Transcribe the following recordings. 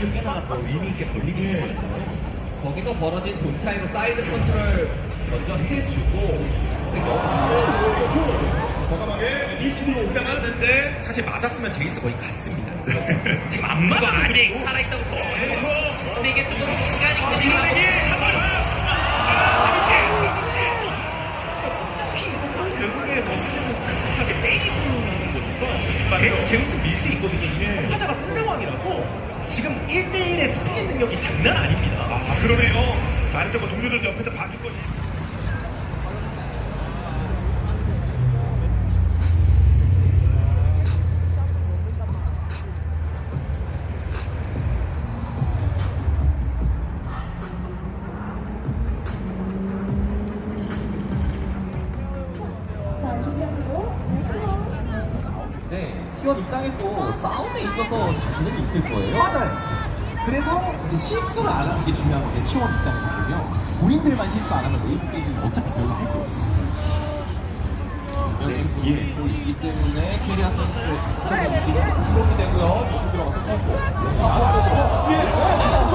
하나가 더 의미 있게 걸리긴 했어요. 거기서 벌어진 돈 차이로 사이드 컨트롤 먼저 해주고 근데 과감하게 리시드로 올라갔는데 사실 맞았으면 제이스 거의 갔습니다. 지금 안 맞아. 아직 살아있다고 보여요 근데 이게 조금 시간이 걸리면 결국에 뭐 하게 세이브하는 거니까 제우스 밀수 있거든요. 화자 같은 상황이라서 지금 1대1의 스피드 능력이 장난 아닙니다. 아 그러네요. 자 아래쪽은 동료들 옆에서 봐줄 것이. 네, T1 입장에서도 싸움에 있어서 자신은 있을 거예요. 맞아요. 그래서 이제 실수를 안 하는 게 중요한 건데 T1 입장에서 보면 본인들만 실수 안 하면 웨이브 게이지는 어차피 별로 할거 없어요. 네, 예. 또 있기 때문에 캐리아 선수의 득점이 이동이 되고요. 다시 들어가서 뻗고. 예. 아,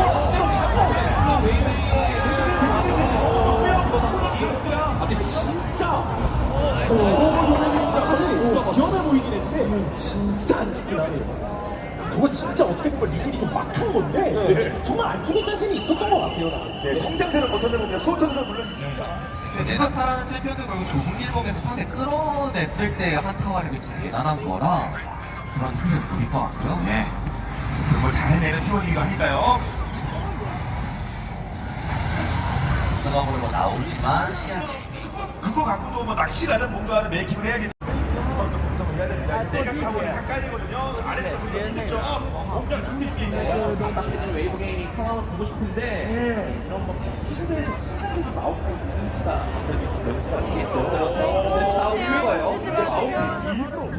위험해 보이긴 했는데 진짜 안 죽긴 하네요. 저거 진짜 어떻게 보면 리신이 좀 막한 건데 정말 안 죽을 자신이 있었던 것 같아요. 나는. 네, 성장세를 거쳐내보면 소천으로 불러주십니다. 네나타라는 챔피언은 결국 좁은 길목에서 상대 끌어냈을 때 한타와를 진짜 대단한 거라 그런 힘을 보일 것 같고요 네. 그걸 잘 해내는 티원이가 아닐까요? 상황으로 뭐 나오지만 시야 재미 그거 갖고 도 뭐 낚시라는 뭔가를 메이킹을 해야겠다. 웨이브 게이밍 상황을 보고 싶은데 이런 뭐 치료에서 시간이 나오고 있는 시다. 그런 연습이 아니겠죠. 아, 오해가요. 아홉 일부러